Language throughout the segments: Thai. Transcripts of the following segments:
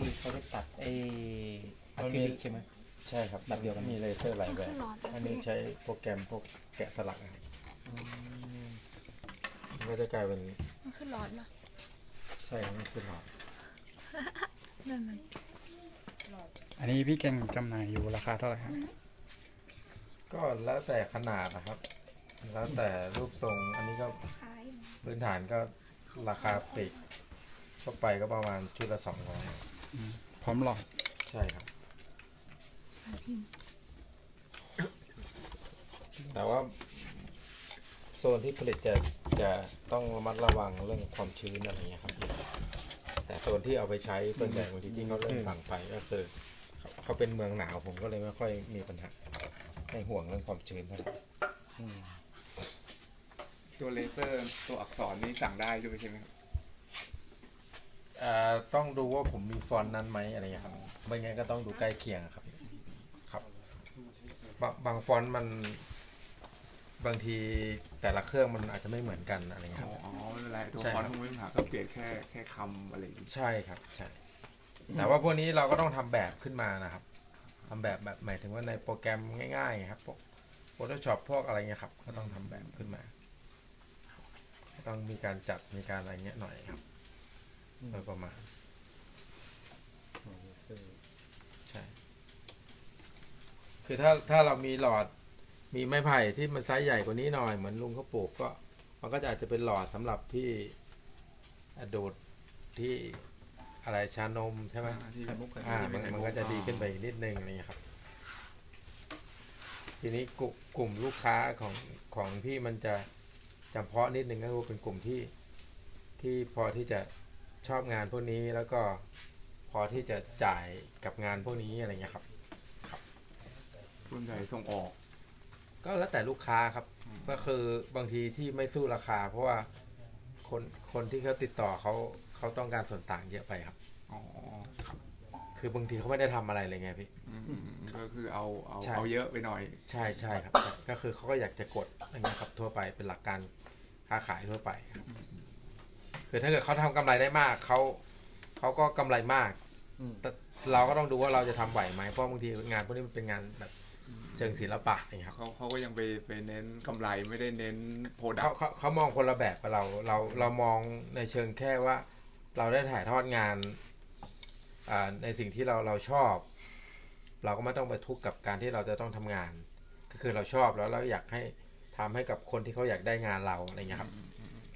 ที่เขาได้ตัดไออะคริลิกใช่ไหม ใช่ครับแบบเดียวกัน มีเลเซอร์หลายแบบขึ้นร้อนแป๊บอันนี้ใช้โปรแกรมพวกแกะสลักอะครับมันก็จะกลายเป็น มันขึ้นร้อนมาใช่ครับนี่คือหลอดนั่นไงอันนี้พี่เก่งจำหน่ายอยู่ราคาเท่าไหร่ครับก็แล้วแต่ขนาดนะครับ แล้วแต่รูปทรง อันนี้ก็ขาย พื้นฐานก็ราคาปลีกทั่วไปก็ประมาณชุดละสองร้อย พร้อมหลอดใช่ครับ สายพิมพ์แต่ว่า โซนที่ผลิตจะจะต้องระมัดระวังเรื่องความชื้นอะไรเงี้ยครับ แต่โซนที่เอาไปใช้ส่วนใหญ่บางทีที่เขาเริ่มสั่งไปก็คือเขาเขาเป็นเมืองหนาวผมก็เลยไม่ค่อยมีปัญหาไม่ห่วงเรื่องความชื้นเท่าไหร่ตัวเลเซอร์ตัวอักษรนี่สั่งได้ด้วยใช่ไหมครับ เอ่อต้องดูว่าผมมีฟอนต์นั้นไหมอะไรเงี้ยครับไม่งั้นก็ต้องดูใกล้เคียงครับ ครับบางบางฟอนต์มัน บางทีแต่ละเครื่องมันอาจจะไม่เหมือนกันอะไรเงี้ยอ๋คอรับไม่เป็นไรตัวใช่ฟอนต์คงไม่มีปัญหาก็เปลี่ยนแค่แค่คำอะไรอย่างงี้ใช่ครับใช่แต่ว่าพวกนี้เราก็ต้องทำแบบขึ้นมานะครับทำแบบแบบหมายถึงว่าในโปรแกรมง่ายๆครับพวก Photoshop พวกอะไรเงี้ยครับ ก็ต้องทำแบบขึ้นมาก็ต้องมีการจัดมีการอะไรเงี้ยหน่อยครับ โดยประมาณใช่ คือถ้าถ้าเรามีหลอดมีไม้ไผ่ที่มันไซส์ใหญ่กว่านี้หน่อยเหมือนลุงเขาปลูกก็ มันก็จะอาจจะเป็นหลอดสำหรับที่ดูดที่อะไรชานมใช่ไหมอ่าที่ไข่มุกไข่มุกอ่ามันมันก็จะดีขึ้นไปอีกนิดนึงอะไรเงี้ยครับ ทีนี้กลุ่มกลุ่มลูกค้าของของพี่มันจะจำเพาะนิดนึงก็คือเป็นกลุ่มที่ที่พอที่จะ ชอบงานพวกนี้แล้วก็พอที่จะจ่ายกับงานพวกนี้อะไรเงี้ยครับ ส่วนใหญ่ส่งออก ก็แล้วแต่ลูกค้าครับ ก็คือบางทีที่ไม่สู้ราคา เพราะว่าคนคนที่เขาติดต่อเขาเขาต้องการส่วนต่างเยอะไปครับ อ๋อคือบางทีเขาไม่ได้ทำอะไรเลยไงพี่ อืมก็คือเอาเอาใช่ เอาเยอะไปหน่อย ใช่ใช่ครับใช่ก็คือเขาก็อยากจะกดอะไรเงี้ยครับทั่วไปเป็นหลักการค้าขายทั่วไปครับ คือถ้าเกิดเขาทำกำไรได้มากเขาเขาก็กำไรมาก อืม แต่เราก็ต้องดูว่าเราจะทำไหวไหมเพราะบางทีงานพวกนี้มันเป็นงานแบบเชิงศิลปะอย่างเงี้ยครับเขาเขาก็ยังไปไปเน้นกำไรไม่ได้เน้นโปรดัเขากต์เขาเขามองคนละแบบกับเราเราเรามองในเชิงแค่ว่า เราได้ถ่ายทอดงานอ่าในสิ่งที่เราเราชอบ เราก็ไม่ต้องไปทุกข์กับการที่เราจะต้องทำงาน ก็คือเราชอบแล้วเราอยากให้ทำให้กับคนที่เขาอยากได้งานเราอะไรเงี้ยครับ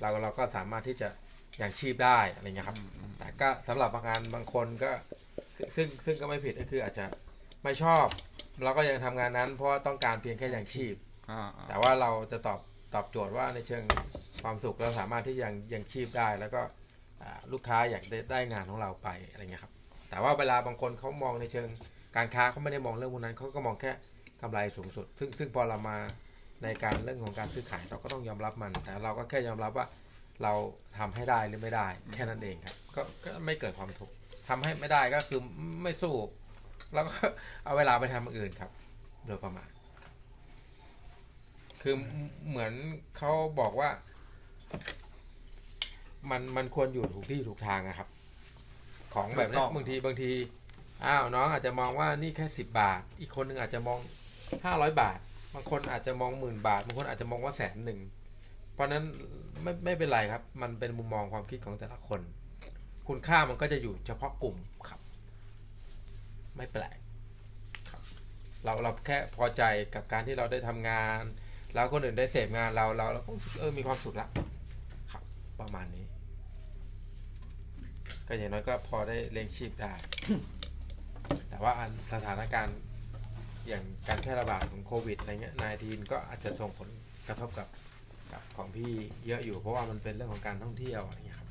เราเราก็สามารถที่จะ อย่างชีพได้อะไรเงี้ยครับ แต่ก็สำหรับบางงานบางคนก็ ซึ่งซึ่งก็ไม่ผิดก็คืออาจจะไม่ชอบ เราก็ยังทำงานนั้น เพราะว่าต้องการเพียงแค่อย่างชีพอ่าอ่าแต่ว่าเราจะตอบตอบโจทย์ว่าในเชิงความสุขเราสามารถที่ยังยังชีพได้ แล้วก็อ่าลูกค้าอยากได้ได้งานของเราไปอะไรเงี้ยครับ แต่ว่าเวลาบางคนเขามองในเชิงการค้าเขาไม่ได้มองเรื่องพวกนั้นเขาก็มองแค่กำไรสูงสุด ซึ่งซึ่งพอเรามาในการเรื่องของการซื้อขายเราก็ต้องยอมรับมัน แต่เราก็แค่ยอมรับว่า เราทำให้ได้หรือไม่ได้ แค่นั้นเองครับ ก็ก็ไม่เกิดความทุกข์ทำให้ไม่ได้ก็คือไม่สู้ แล้วก็เอาเวลาไปทำอย่างอื่นครับโดยประมาณคือเหมือนเขาบอกว่า มันมันควรอยู่ถูกที่ถูกทางนะครับ ของแบบนี้บางทีบางทีอ้าวน้องอาจจะมองว่านี่แค่สิบบาท อีกคนหนึ่งอาจจะมองห้าร้อยบาท บางคนอาจจะมองหมื่นบาท บางคนอาจจะมองว่าแสนหนึ่ง เพราะนั้นไม่ไม่เป็นไรครับ มันเป็นมุมมองความคิดของแต่ละคน คุณค่ามันก็จะอยู่เฉพาะกลุ่มครับ ไม่แปลกครับ เราเราแค่พอใจกับการที่เราได้ทำงาน แล้วคนอื่นได้เสพงานเราเราเราก็เออมีความสุขละครับ ประมาณนี้ ก็อย่างน้อยก็พอได้เลี้ยงชีพได้ แต่ว่าสถานการณ์อย่างการแพร่ระบาดของโควิดอะไรเงี้ยนายทีนก็อาจจะส่งผลกระทบกับ กับของพี่เยอะอยู่เพราะว่ามันเป็นเรื่องของการท่องเที่ยวอะไรเงี้ยครับ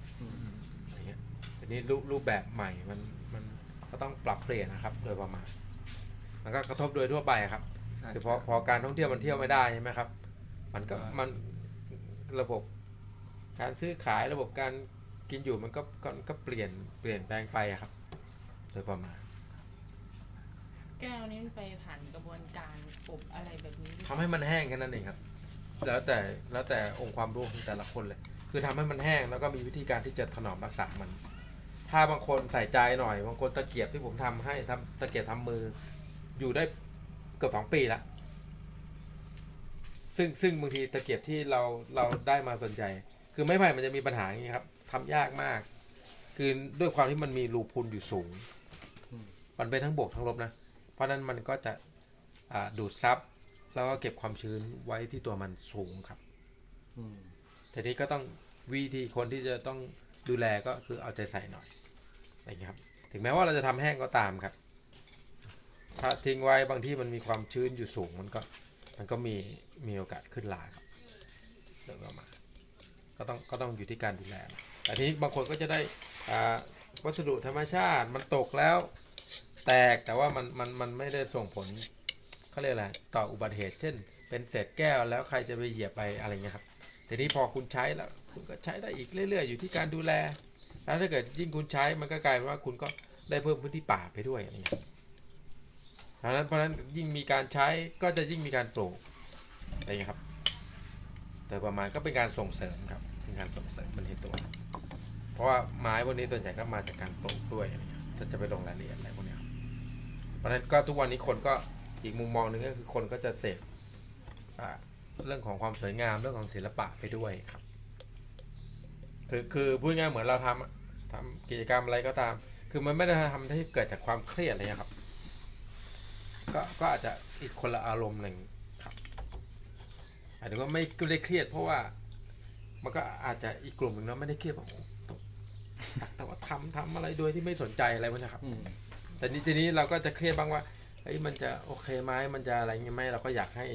อะไรเงี้ยทีนี้รูปรูปแบบใหม่มันมันก็ต้องปรับเปลี่ยนนะครับ โดยประมาณมันก็กระทบโดยทั่วไปครับใช่คือพอพอการท่องเที่ยวมันเที่ยวไม่ได้ใช่ไหมครับ มันก็มันระบบการซื้อขายระบบการกินอยู่มันก็ก็ก็เปลี่ยนเปลี่ยนแปลงไปอะครับ โดยประมาณ แก้วนี้มันไปผ่านกระบวนการอบอะไรแบบนี้ด้วยทำให้มันแห้งแค่นั้นเองครับ แล้วแต่แล้วแต่องค์ความรู้ของแต่ละคนเลย คือทำให้มันแห้งแล้วก็มีวิธีการที่จะถนอมรักษามัน ถ้าบางคนใส่ใจหน่อย บางคนตะเกียบที่ผมทำให้ทำตะเกียบทำมือ อยู่ได้เกือบสองปีละซึ่งซึ่งบางทีตะเกียบที่เราเราได้มาสนใจ คือไม้ไผ่มันจะมีปัญหาอย่างนี้ครับทำยากมาก คือด้วยความที่มันมีรูพุนอยู่สูง มันเป็นทั้งบวกทั้งลบนะ เพราะนั้นมันก็จะดูดซับ แล้วก็เก็บความชื้นไว้ที่ตัวมันสูงครับอืมทีนี้ก็ต้องวิธีคนที่จะต้องดูแลก็คือเอาใจใส่หน่อยอะไรอย่างเงี้ยครับ ถึงแม้ว่าเราจะทำแห้งก็ตามครับ ถ้าทิ้งไว้บางที่มันมีความชื้นอยู่สูงมันก็ มันก็มีมีโอกาสขึ้นลาครับเรื่องประมาณก็ต้องก็ต้องอยู่ที่การดูแลนะแต่ทีนี้บางคนก็จะได้อ่าวัสดุธรรมชาติมันตกแล้ว แตกแต่ว่ามันมันมันไม่ได้ส่งผล เขาเรียกอะไรต่ออุบัติเหตุ เช่น เป็นเศษแก้วแล้วใครจะไปเหยียบไปอะไรเงี้ยครับทีนี้พอคุณใช้แล้วคุณก็ใช้ได้อีกเรื่อย ๆ อยู่ที่การดูแล แล้วถ้าเกิดยิ่งคุณใช้มันก็กลายเป็นว่าคุณก็ได้เพิ่มพื้นที่ป่าไปด้วยอะไรอย่างเงี้ยเพราะนั้นเพราะฉะนั้นยิ่งมีการใช้ก็จะยิ่งมีการปลูกอะไรเงี้ยครับแต่ประมาณก็เป็นการส่งเสริมครับเป็นการส่งเสริมมันในตัว เพราะว่าไม้พวกนี้ส่วนใหญ่ก็มาจากการปลูกด้วยอะไรเงี้ยถ้าจะไปลงรายละเอียดอะไรพวกนี้ครับเพราะฉะนั้นก็ทุกวันนี้คนก็ อีกมุมมองหนึ่งก็คือคนก็จะเสพอ่าเรื่องของความสวยงามเรื่องของศิลปะไปด้วยครับ คือคือพูดง่ายๆเหมือนเราทำอะทำกิจกรรมอะไรก็ตาม คือมันไม่ได้ทำให้เกิดจากความเครียดอะไรเงี้ยครับ ก็ก็อาจจะอีกคนละอารมณ์หนึ่งครับอาจจะว่าไม่ได้เครียด เพราะว่ามันก็อาจจะอีกกลุ่มหนึ่งเนาะไม่ได้เครียดแบบโอ้โหต้องสักแต่ว่าทำทำอะไรโดยที่ไม่สนใจอะไรวะนะครับอืมแต่นี้ทีนี้เราก็จะเครียดบ้างว่า เฮ้ยมันจะโอเคไหมมันจะอะไรเงี้ยไหมเราก็อยากให้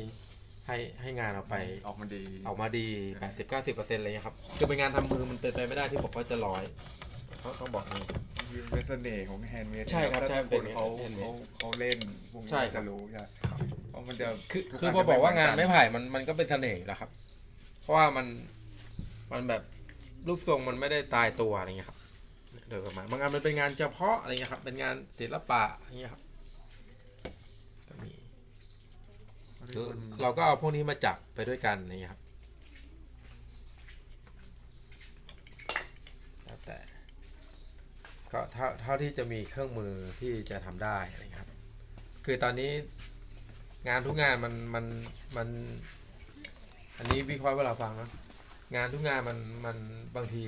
ให้ให้งานเราไปออกมาดีออกมาดี80 90เปอร์เซ็นต์อะไรเงี้ยครับคือเป็นงานทำมือมันเป็นไปไม่ได้ที่บอกว่าจะร้อยเขาต้องบอกนี้คือเป็นเสน่ห์ของแฮนด์เมดใช่ครับใช่ถ้าเป็คนนเขา handmade เขาเขาเล่นพวกนี้ใช่ครับ จะรู้ใช่เพราะมันจะคือทุคืออันพอจะบอกว่าเหงานกัไม้ไผ่มันมันก็เป็นเสน่ห์แหละครับ เพราะว่ามันมันแบบรูปทรงมันไม่ได้ตายตัวอะไรเงี้ยครับโดยประมาณบางงานมันเป็นงานเฉพาะอะไรเงี้ยครับ เป็นงานศิลปะอะไรเงี้ยครับก็มีคือ เราก็เอาพวกนี้มาจับไปด้วยกันอะไรเงี้ยครับแล้วแต่ก็เท่าเท่าที่จะมีเครื่องมือที่จะทำได้อะไรเงี้ยครับ คือตอนนี้งานทุกงานมันมันมัน อันนี้วิเคราะห์เวลาฟังนะงานทุกงานมันมันบางที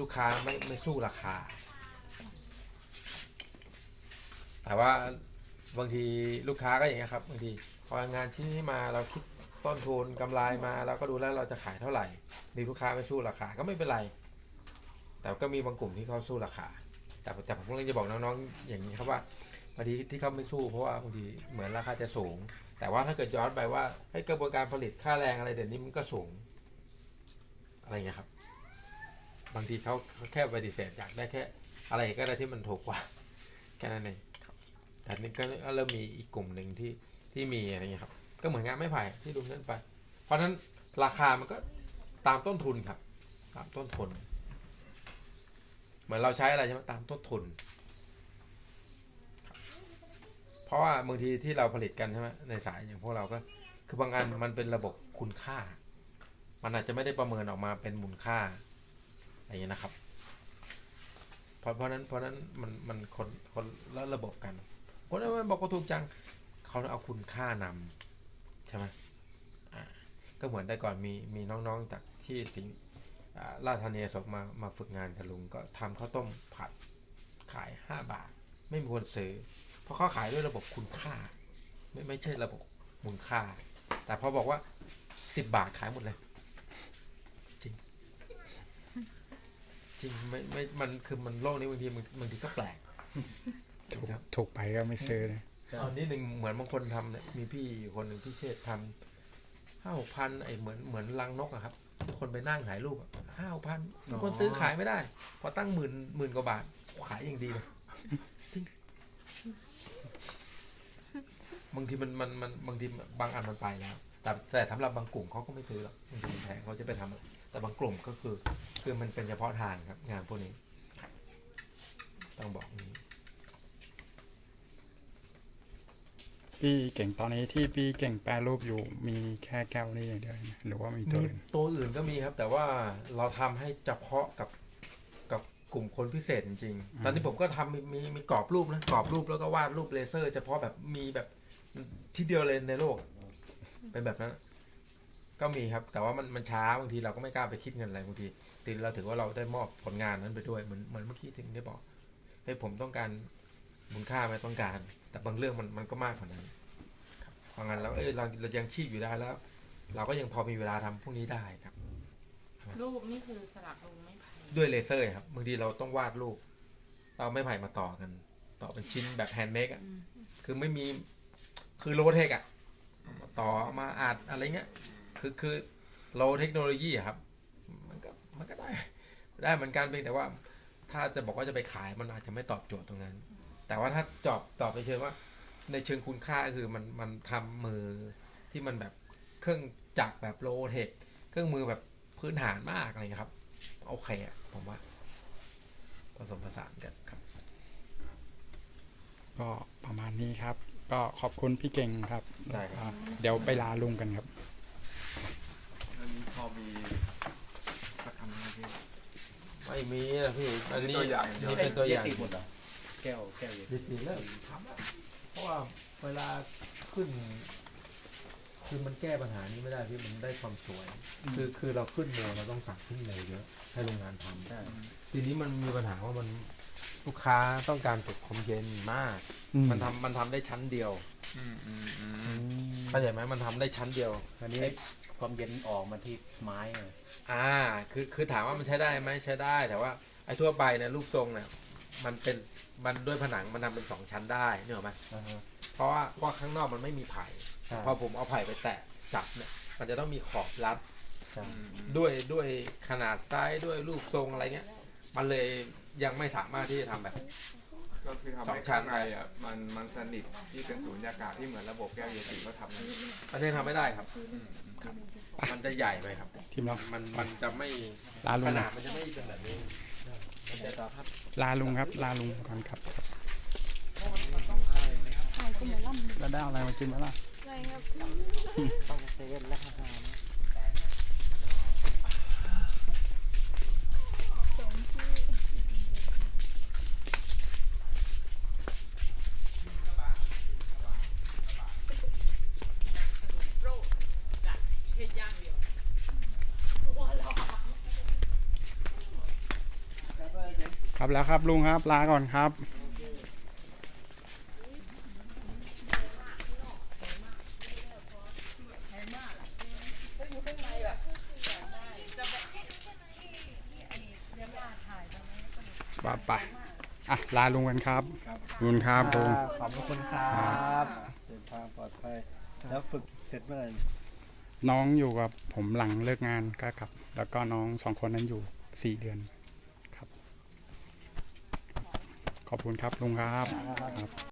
ลูกค้าไม่ไม่สู้ราคา แต่ว่าบางทีลูกค้าก็อย่างเงี้ยครับบางที พองานชิ้นนี้มาเราคิดต้นทุนกำไรมาเราก็ดูแล้วเราจะขายเท่าไหร่ มีลูกค้าไม่สู้ราคาก็ไม่เป็นไร แต่ก็มีบางกลุ่มที่เขาสู้ราคา แต่แต่ผมก็เลยจะบอกน้องๆ อย่างนี้ครับว่าบางทีที่เขาไม่สู้เพราะว่าบางทีเหมือนราคาจะสูง แต่ว่าถ้าเกิดย้อนไปว่าให้กระบวนการผลิตค่าแรงอะไรเดี๋ยวนี้มันก็สูง อะไรเงี้ยครับ บางทีเขาเขาแค่ปฏิเสธอยากได้แค่อะไรก็ได้ที่มันถูกกว่าแค่นั้นเองแต่นี่ก็เริ่มมีอีกกลุ่มหนึ่งที่ ที่มีอะไรเงี้ยครับ ก็เหมือนงานไม้ไผ่ที่ดูนั่นไป เพราะฉะนั้นราคามันก็ตามต้นทุนครับ ตามต้นทุน เหมือนเราใช้อะไรใช่ไหมตามต้นทุน เพราะว่าบางทีที่เราผลิตกันใช่ไหมในสายอย่างพวกเราก็ คือบางอันมันเป็นระบบคุณค่า มันอาจจะไม่ได้ประเมินออกมาเป็นมูลค่าอะไรอย่างนี้ยนะครับเพราะเพราะนั้นเพราะนั้นมันมันคนคนละระบบกันคนนั้นมันบอกว่าถูกจัง เขาเอาคุณค่านำใช่ไหมอ่าก็เหมือนได้ก่อนมีมีน้องๆจากที่สิงห์อ่าราชธานีสกมามาฝึกงานกับลุงก็ทำข้าวต้มผัดขายห้าบาท ไม่มีคนซื้อ เพราะเขาขายด้วยระบบคุณค่า ไม่ไม่ใช่ระบบมูลค่า แต่พอบอกว่าสิบบาทขายหมดเลย จริง จริงไม่ไม่มันคือมันโลกนี้บางทีมันบางทีก็แปลกถูกครับถูกไปก็ไม่ซื้อนะ เอานิดหนึ่งเหมือนบางคนทำเนี่ยมีพี่คนหนึ่งที่เชษทำห้าหกพันไอเหมือนเหมือนรังนกอะครับ คนไปนั่งถ่ายรูปห้าหกพันคนซื้อขายไม่ได้ พอตั้งหมื่นหมื่นกว่าบาท ขายอย่างดีเลยบางทีมันมันมันบางทีบางอันมันไปแล้ว แต่แต่สำหรับบางกลุ่มเขาก็ไม่ซื้อหรอกบางทีแพงเขาจะไปทำแต่บางกลุ่มก็คือ คือมันเป็นเฉพาะทางครับ งานพวกนี้ ต้องบอกนี้ พี่เก่งตอนนี้ที่พี่เก่งแปรรูปอยู่มีแค่แก้วนี้อย่างเดียวนะหรือว่ามีตัวมีอื่นตัวอื่นก็มีครับ แต่ว่าเราทำให้เฉพาะกับกับกลุ่มคนพิเศษจริงๆตอนนี้ผมก็ทำมีมีมีกรอบรูปนะกรอบรูปแล้วก็วาดรูปเลเซอร์เฉพาะแบบมีแบบที่เดียวเลยในโลก เป็นแบบนั้น ก็มีครับ แต่ว่ามันมันช้าบางทีเราก็ไม่กล้าไปคิดเงินอะไรบางทีตีเราถือว่าเราได้มอบผลงานนั้นไปด้วยเหมือนเหมือนเมื่อกี้ที่ได้บอกเฮ้ยผมต้องการมูลค่าไหมต้องการ แต่บางเรื่องมันมันก็มากกว่านั้นครับเพราะงั้นแล้วเอ้ยเราเรายังชีพอยู่ได้แล้ว เราก็ยังพอมีเวลาทำพวกนี้ได้ครับ รูปนี่คือสลักลงไม้ไผ่ด้วยเลเซอร์ครับบางทีเราต้องวาดรูปเราไม่ไผ่มาต่อกัน ต่อเป็นชิ้นแบบแฮนด์เมดอะคือไม่มีคือโลเทคอะมาต่อมาอัดอะไรเงี้ย คือคือโลเทคโนโลยีอะครับ มันก็มันก็ได้ ได้เหมือนกันเพียงแต่ว่า ถ้าจะบอกว่าจะไปขายมันอาจจะไม่ตอบโจทย์ตรงนั้น แต่ว่าถ้าจอบตอบไปเชิงว่า ในเชิงคุณค่าก็คือมันมันทำมือที่มันแบบเครื่องจักรแบบโลเทคเครื่องมือแบบพื้นฐานมากอะไรเงี้ยครับ โอเคอะผมว่าผสมผสานกันครับ ก็ประมาณนี้ครับ ก็ขอบคุณพี่เก่งครับได้ครับ อ่าเดี๋ยวไปลาลุงกันครับ อันนี้พอมีสักคำไหมพี่ ไม่มีนะพี่อันนี้ตัวอย่างอย่างเดียว นี่เป็นตัวอย่างเยติหมดเหรอ แก้วแก้วเยติดิตีเริ่มทำแล้วเพราะว่าเวลาขึ้น คือมันแก้ปัญหานี้ไม่ได้พี่มันได้ความสวย คือคือเราขึ้นโมเราต้องสั่งขึ้นโมเยอะให้โรงงานทำใช่ทีนี้มันมีปัญหาว่ามันลูกค้าต้องการเก็บความเย็นมากอืมมันทำมันทำได้ชั้นเดียวอืมอืมอืมเข้าใจไหมมันทำได้ชั้นเดียว อันนี้ความเย็นออกมาที่ไม้ไงอ่า คือคือถามว่ามันใช้ได้ไหมใช้ได้ แต่ว่าไอ้ทั่วไปเนี่ยรูปทรงเนี่ย มันเป็นมันด้วยผนังมันทำเป็นสองชั้นได้เนี่ยหรอกไหมอ่าฮะ เพราะว่าเพราะข้างนอกมันไม่มีไผ่ใช่พอผมเอาไผ่ไปแตะจับเนี่ยมันจะต้องมีขอบรัดใช่อืมอืมด้วยด้วยขนาดไซส์ด้วยรูปทรงอะไรเงี้ย มันเลยยังไม่สามารถที่จะทำแบบ ก็คือทำสอให้งชั้นข้างในอะมันมันสนิทที่เป็นศูนยากาศที่เหมือนระบบแก้วเยติก็ทำนะมันยังทำไม่ได้ครับครับ มันจะใหญ่ไปครับ ทีมเรามันมันจะไม่ลาลุขงนาดมันจะไม่เป็นแบบนี้ ลาลุงครับ ลาลุงก่อนครับถ่ายคุณหมอลำแล้วได้อะไรมากินไหมล่ะ อะไรครับ ต้องเซเว่นแล้วอาหารสองที่ เฮ็ดย่างเดียว ครั บแล้วครับลุงครับลาก่อนครับไปไปอะลาลุงกันครับขอบคุณครับลุงขอบคุณครับเดินทางปลอดภัยแล้วฝึกเสร็จเมื่อไหร่น้องอยู่กับผมหลังเลิกงานก็กลับ แล้วก็น้องสองคนนั้นอยู่สี่เดือนครับ ขอบคุณครับลุงครับ